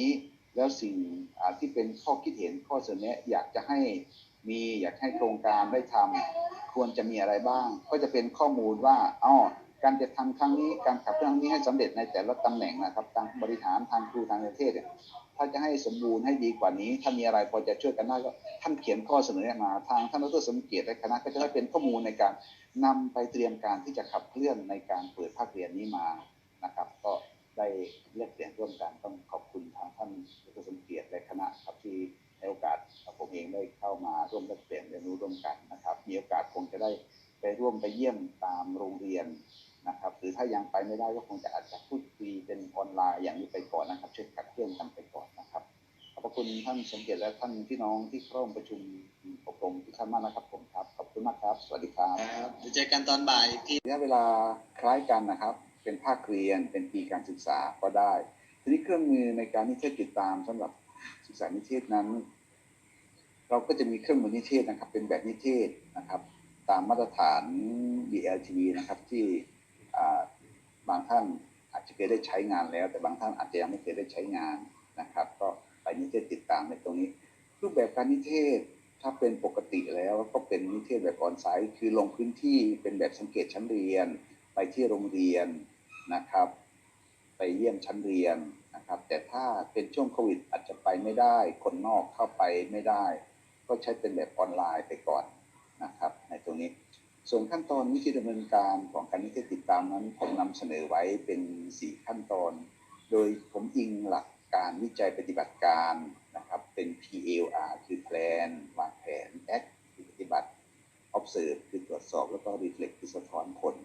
นี้แล้วสิ่งที่เป็นข้อคิดเห็นข้อเสนอแนะอยากจะให้มีอยากให้โครงการได้ทำควรจะมีอะไรบ้าง ก็จะเป็นข้อมูลว่าอ๋อการจะทำครั้งนี้การขับเคลื่อนนี้ให้สำเร็จในแต่ละตำแหน่งนะครับทางบริหารทางครูทางประเทศเนี่ยถ้าจะให้สมบูรณ์ให้ดีกว่านี้ ถ้ามีอะไรพอจะช่วยกันได้ก็ท่านเขียนข้อเสนอมา ทางท่านดรสมเกียรติและคณะก็จะได้เป็นข้อมูลในการนำไปเตรียมการที่จะขับเคลื่อนในการเปิดภาคเรียนนี้มานะครับ ก็ได้เลือกเปลี่ยนร่วมกันต้องขอบ มาร่วมแลกเปลี่ยนเรียนรู้ร่วมกันนะครับ มีโอกาสคงจะได้ไปร่วมไปเยี่ยมตามโรงเรียนนะครับ หรือถ้ายังไปไม่ได้ก็คงจะอาจจะพูดคุยเป็นออนไลน์อย่างนี้ไปก่อนนะครับช่วยขัดเคลื่อนกันไปก่อนนะครับขอบพระคุณท่านสมเกียรติและท่านพี่น้องที่เข้าร่วมประชุมอบรมทุกท่านมากนะครับผมครับขอบคุณมากครับ สวัสดีครับครับเดี๋ยวเจอกันตอนบ่ายอีกทีระยะเวลาคล้ายกันนะครับ เป็นภาคเรียนเป็นปีการศึกษาก็ได้ ทีนี้เครื่องมือในการนิเทศติดตามสำหรับศึกษานิเทศนั้น เราก็จะมีเครื่องมือนิเทศนะครับ เป็นแบบนิเทศนะครับ ตามมาตรฐาน DLTV นะครับที่บางท่านอาจจะเคยได้ใช้งานแล้ว แต่บางท่านอาจจะยังไม่เคยได้ใช้งานนะครับ ก็ไปนิเทศติดตามในตรงนี้ รูปแบบการนิเทศถ้าเป็นปกติแล้วก็เป็นนิเทศแบบออนไซต์คือลงพื้นที่เป็นแบบสังเกตชั้นเรียน ไปที่โรงเรียนนะครับ ไปเยี่ยมชั้นเรียนนะครับ แต่ถ้าเป็นช่วงโควิดอาจจะไปไม่ได้ คนนอกเข้าไปไม่ได้ ก็ใช้เป็นแบบออนไลน์ไปก่อนนะครับ ในตรงนี้ ส่วนขั้นตอนวิธีดำเนินการของการนิเทศติดตามนั้นผมนำเสนอไว้เป็น 4 ขั้นตอน โดยผมอิงหลักการวิจัยปฏิบัติการนะครับ เป็น PLR คือ Plan วางแผน Act คือปฏิบัติ Observe คือตรวจสอบแล้วก็ Reflect คือสะท้อนผล